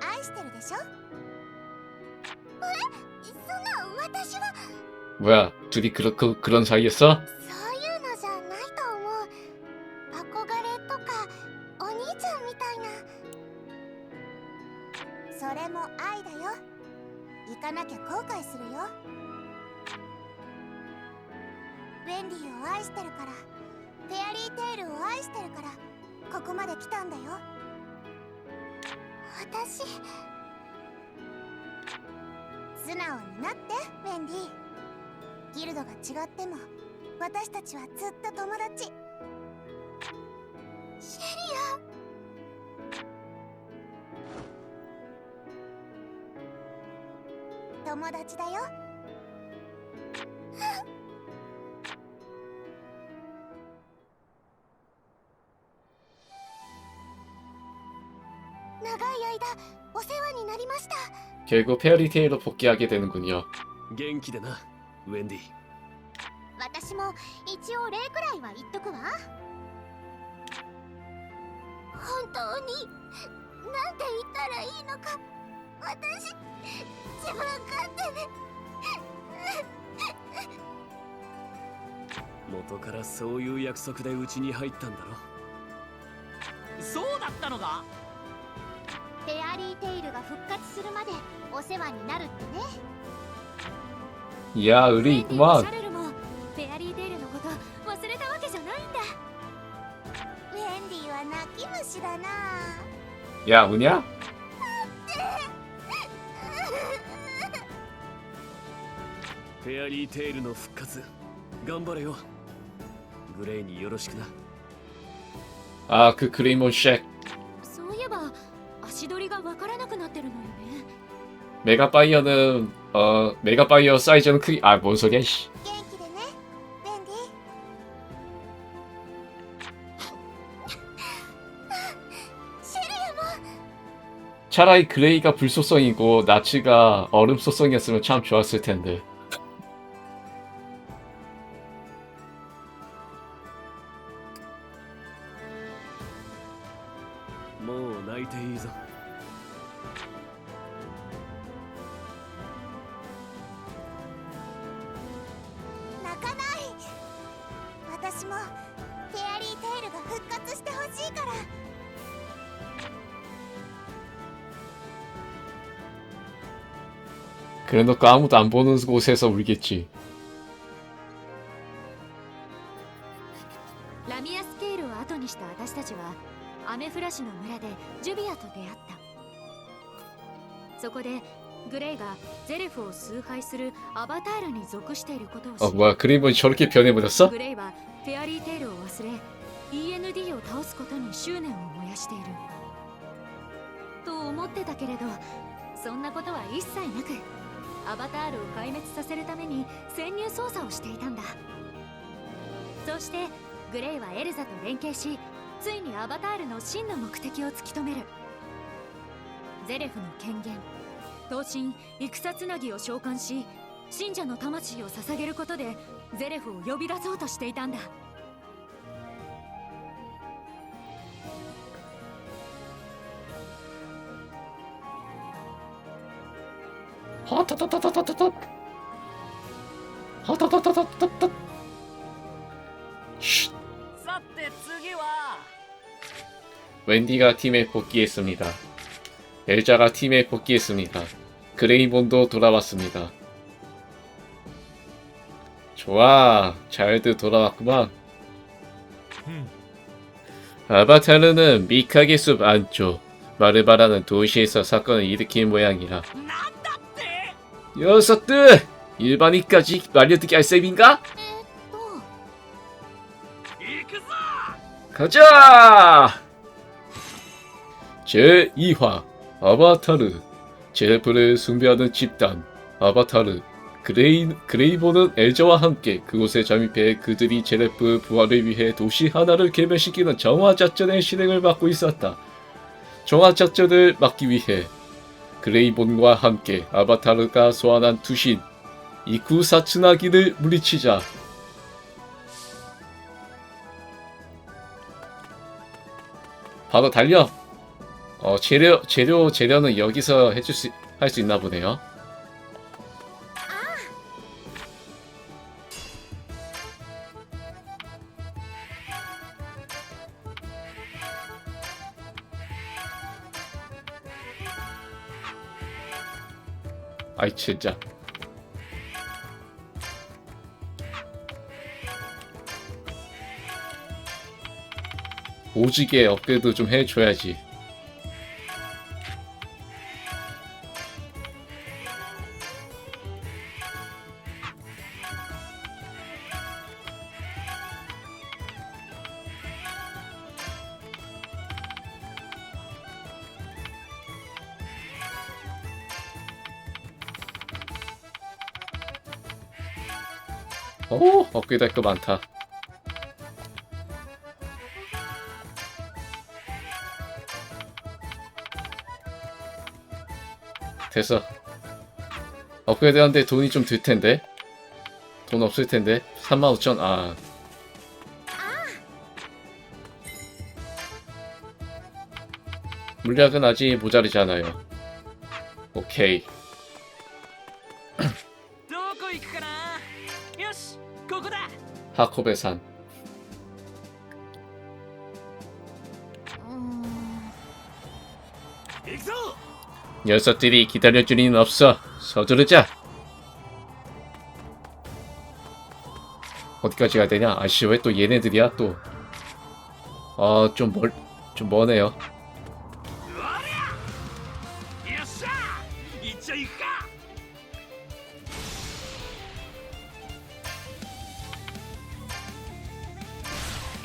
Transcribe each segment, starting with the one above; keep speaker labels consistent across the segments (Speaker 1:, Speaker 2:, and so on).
Speaker 1: 愛してるでしょえそんな私は
Speaker 2: 뭐야, 둘이 그러, 그, 그런 사이였어?
Speaker 1: 素直になってウェンディギルドが違っても私たちはずっと友達。シェリア。友達だよ。
Speaker 2: 결국 페어리테일로 복귀하게 되는군요.
Speaker 3: 元気でなウェンディ
Speaker 1: 私も一応礼くらいは言っとくわ本当になんて言ったらいいのか私自分勝手で
Speaker 3: 元からそういう約束でうちに入ったんだろ
Speaker 4: そうだったのか
Speaker 1: フェアリーテイルが復活するまで お世話になるってね。
Speaker 5: Ja, Ulrike, もフェアリーテールのこと忘れたわけじゃないんだ。
Speaker 1: ウェンディは泣き虫だな。
Speaker 2: Ja, hun ja.
Speaker 3: 「フェアリーテールの復活頑張れよ。グレイによろしくな。
Speaker 2: Ah, kukrimon ク。
Speaker 5: そういえば足取りがわからなくなってるのよね。
Speaker 2: 메가바이어는 어 메가바이어 사이즈는 크기 아 뭔 소리야 씨. 차라리 그레이가 불소성이고 나츠가 얼음 소성이었으면 참 좋았을 텐데.
Speaker 3: も
Speaker 1: フェアリーテイルが復活してほしいから
Speaker 2: 그래도그 아무도 안 보는 곳에서 울겠
Speaker 5: ラミアスケールを後にした私たちはアメフラシの村でジュビアと出会った。そこでグレイがゼレフを崇拝するアバタールに属していることを知り。
Speaker 2: あ、뭐야그레이먼저렇게변해버렸 어?
Speaker 5: グレイはーテイルを忘れ END を倒すことに執念を燃やしている。と思ってたけれどそんなことは一切なくアバタールを壊滅させるために潜入捜査をしていたんだ。そしてグレイはエルザと連携しついにアバタールの真の目的を突き止める。ゼレフの権限闘神戦つなぎを召喚し信者の魂を捧げることでゼレフを呼び出そうとしていたんだ。
Speaker 2: 하타타타타타타 하타타타타타타 쉿 웬디가 팀에 복귀했습니다. 엘자가 팀에 복귀했습니다. 그레이본도 돌아왔습니다. 좋아, 자일드 돌아왔구만. 아바타르는 미카게 숲 안쪽, 마르바라는 도시에서 사건을 일으킨
Speaker 4: 모양이라
Speaker 2: 녀석들! 일반인까지 말려듣기 할 셈인가? 가자! 제2화 아바타르 제프를 숭배하는 집단 아바타르 그레이, 그레이보는 엘저와 함께 그곳에 잠입해 그들이 제레프 부활을 위해 도시 하나를 개멸시키는 정화작전의 실행을 맡고 있었다. 정화작전을 막기 위해 그레이본과 함께 아바타르가 소환한 투신 이쿠 사츠나기를 물리치자 바로 달려. 어 재료 재료 재료는 여기서 해줄 수 할 수 있나 보네요. 아이 진짜. 오지게 업그레이드 좀 해줘야지. 오, 업그레이드 할 거 많다. 됐어. 업그레이드 하는데 돈이 좀 들 텐데. 돈 없을 텐데. 35,000, 아. 물약은 아직 모자르잖아요. 오케이. 하콥의 산. 녀석들이 기다려줄 리는 없어. 서두르자. 어디까지 가야 되냐? 아씨 왜 또 얘네들이야 또. 아좀멀좀 좀 머네요.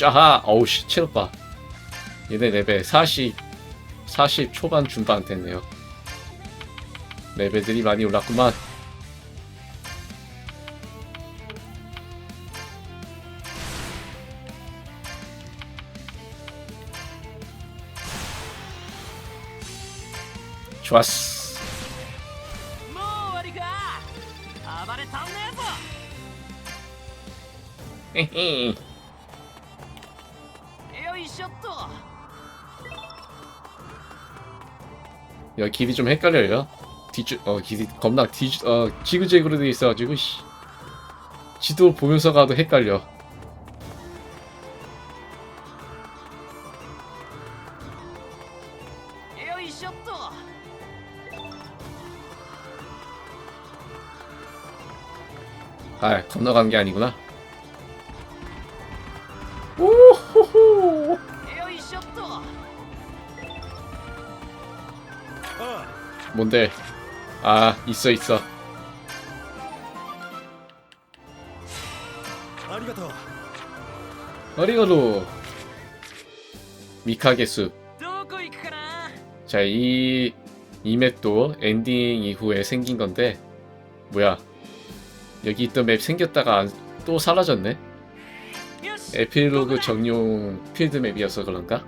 Speaker 2: 쫙 어우 시체로 봐 얘네 레벨 40 40 초반 중반 됐네요. 레벨들이 많이 올랐구만. 좋았어. 헤헤. 야 길이 좀 헷갈려요. 뒤쪽 어 길이 겁나 뒤어 지그재그로 돼 있어가지고 씨. 지도 보면서 가도 헷갈려. 아, 건너간 게 아니구나. 뭔데? 아, 있어 있어. 어리가도 미카게수. 자, 이, 이 맵도 엔딩 이후에 생긴 건데, 뭐야. 여기 있던 맵 생겼다가 또 사라졌네? 에필로그 정용 필드 맵이어서 그런가?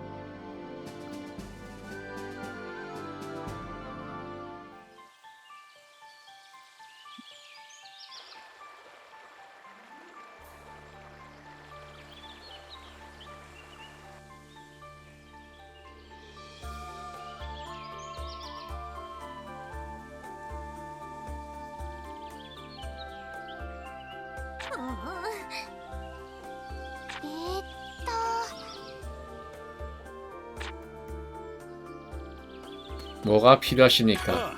Speaker 2: 뭐가 필요하십니까?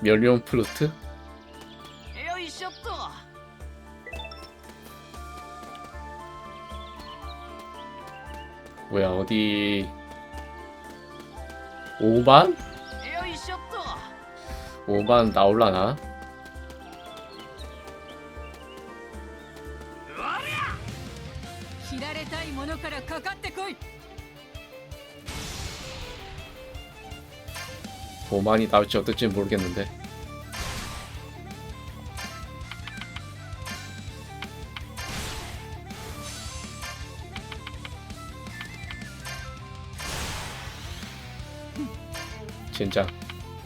Speaker 2: 멸용 플루트? 뭐야 어디
Speaker 4: 5반?
Speaker 2: 5반 나올라나? 뭐 많이 나올지 어떨지 모르겠는데 진짜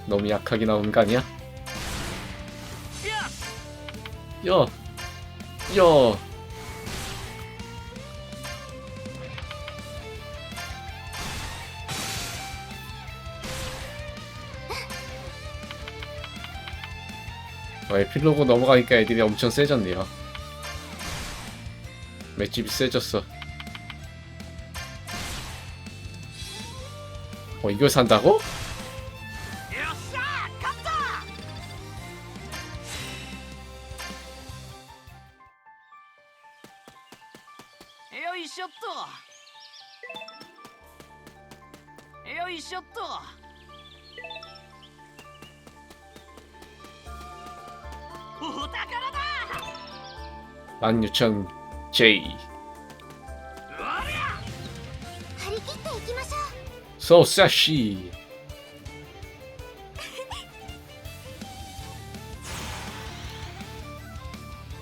Speaker 2: 너무 약하게 나오는 거 아니야? 야! 야! 어, 예, 에필로그 넘어가니까 애들이 엄청 세졌네요. 맷집이 세졌어. 어, 이걸 산다고?
Speaker 4: 에어이쇼 또! 에어이쇼 ょっとよいしょっとお宝だ
Speaker 2: 16,000J.
Speaker 1: 張り切っていきましょ
Speaker 2: So sashi.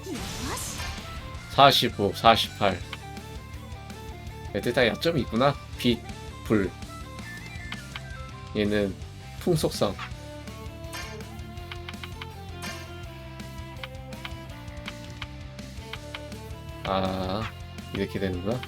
Speaker 1: うよし
Speaker 2: 45, 48. 애들 다 약점이 있구나. 빛, 불. 얘는 풍속성. 아, 이렇게 되는구나.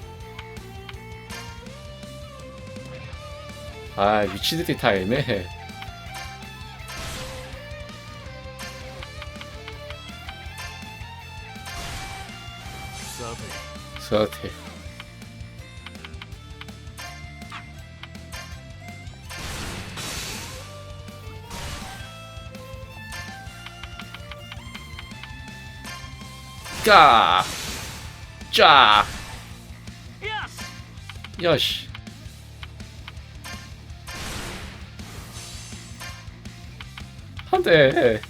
Speaker 2: 아, 위치들이 다
Speaker 3: 애매해.さて
Speaker 2: 서태. 까! 쫙! 야씨. 안 돼.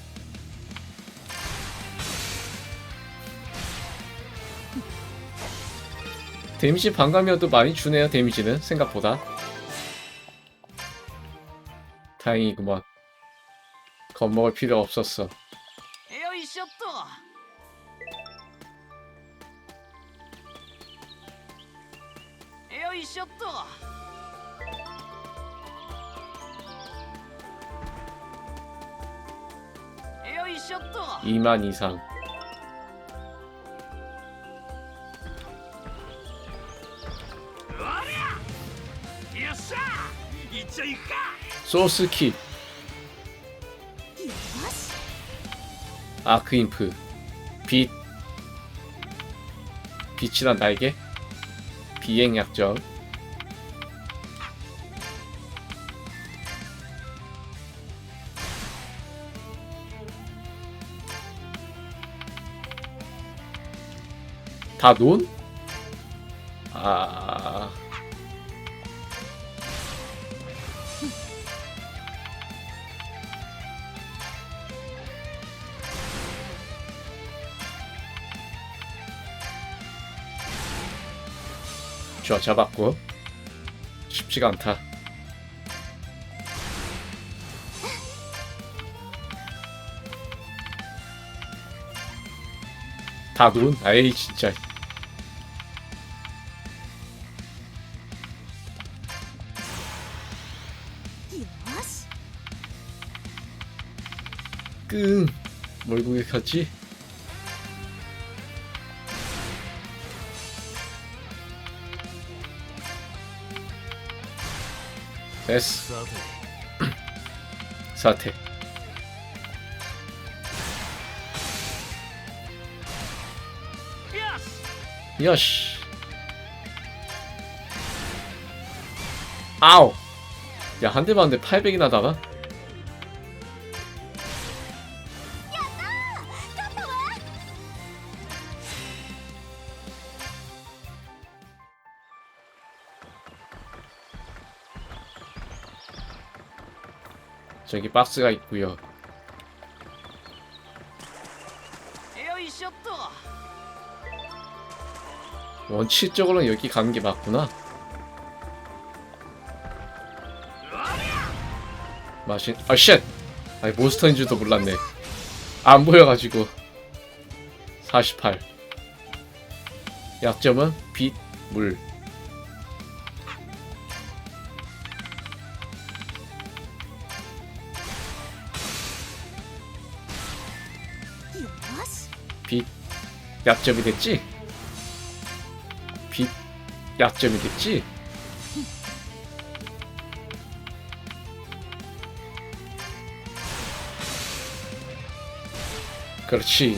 Speaker 2: 데미지 반감이어도 많이 주네요, 데미지는. 생각보다. 다행이구만. 겁먹을 필요 없었어.
Speaker 4: 들어.
Speaker 2: 2만 이상. 소스
Speaker 1: 키.
Speaker 2: 아크 인프. 빛. 빛이란 날개. 비행 약점. 다 논? 아. 좋아, 잡았고. 쉽지가 않다. 다 눈? 아이, 진짜. 끙. 뭘 공격하지? 됐어. 사태. 요시. 아우. 야, 한 대만 한데 800이나 다가? 저기 박스가 있고요. 원칙적으로는 여기 가는 게 맞구나. 마신 아 쉣. 아니 몬스터인 줄도 몰랐네. 안 보여가지고 48. 약점은 빛, 물. 빛 약점이 됐지? 빛 약점이 됐지? 그렇지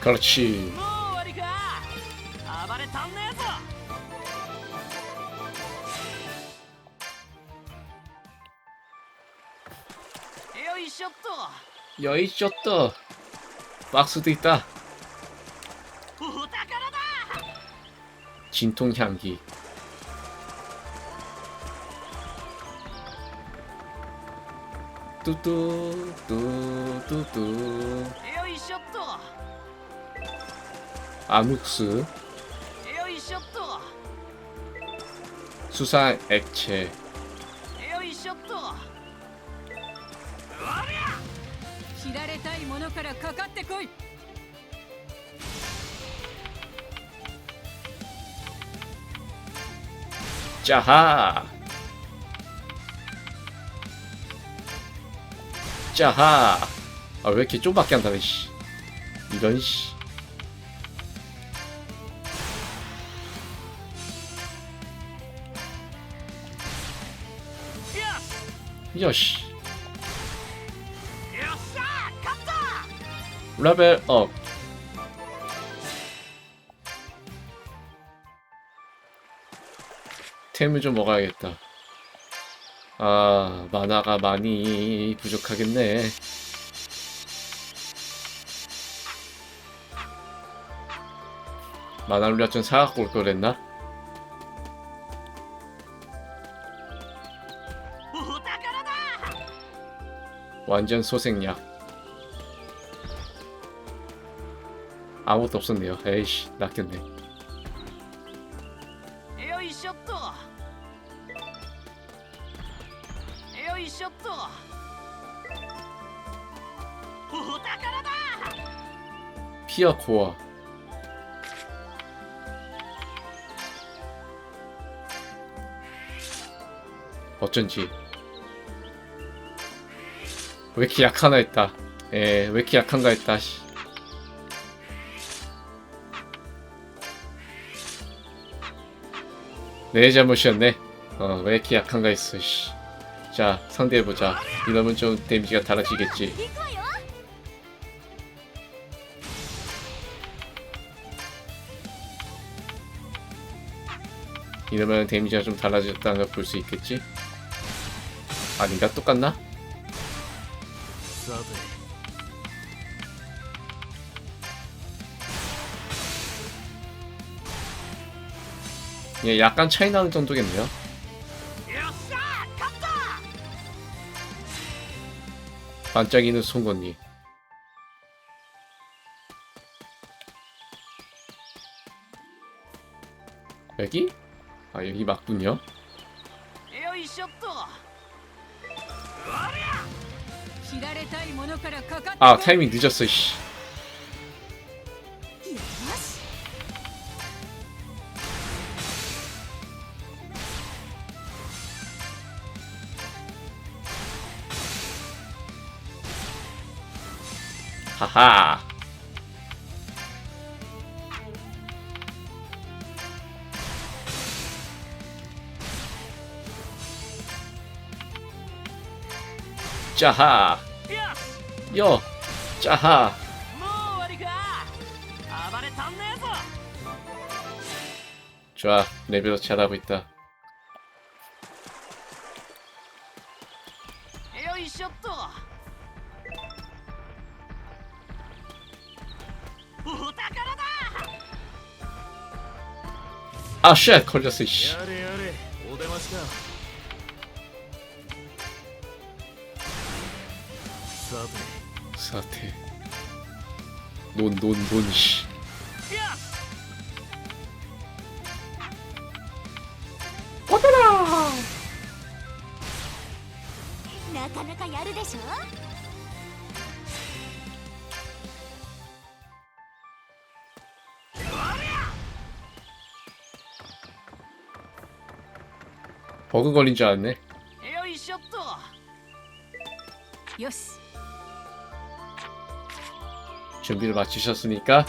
Speaker 2: 그렇지 여의쇼또 박스도 있다. 진통 향기. 뚜뚜 뚜뚜뚜. 암육수. 수상 액체.
Speaker 5: からかかってこい
Speaker 2: 짜하 짜하 아 왜 이렇게 좀밖에 안 나네 씨 이런 씨 여시 레벨 업. 템을 좀 먹어야겠다. 아 만화가 많이 부족하겠네. 만화 룰렛 좀 사갖고 올 걸 그랬나? 완전 소생약. 아무것도 없었네요. 에이씨, 낚였네. 피아 코아. 어쩐지 왜 이렇게 약하나 했다. 에, 왜 이렇게 약한가 했다. 씨. 내 잘못이었네. 어, 왜 이렇게 약한가 했어, 씨. 자, 상대해보자. 이러면 좀 데미지가 달라지겠지. 이러면 데미지가 좀 달라졌다는 걸 볼 수 있겠지? 아닌가? 똑같나? 예, 약간 차이 나는 정도겠네요. 반짝이는 송곳니. 여기? 아 여기 맞군요. 아 타이밍 늦었어. 씨. 하하. 짜하. 여. 짜하. 좋아, 레벨업 잘하고 있다. 아 쉣. 걸렸어. 씨.
Speaker 3: やれやれお出ましかさて
Speaker 2: 사태. 논 논 논씨
Speaker 4: よし
Speaker 1: なかなかやるでしょ
Speaker 2: 버그 걸린 줄 알았네. 준비를 마치셨습니까?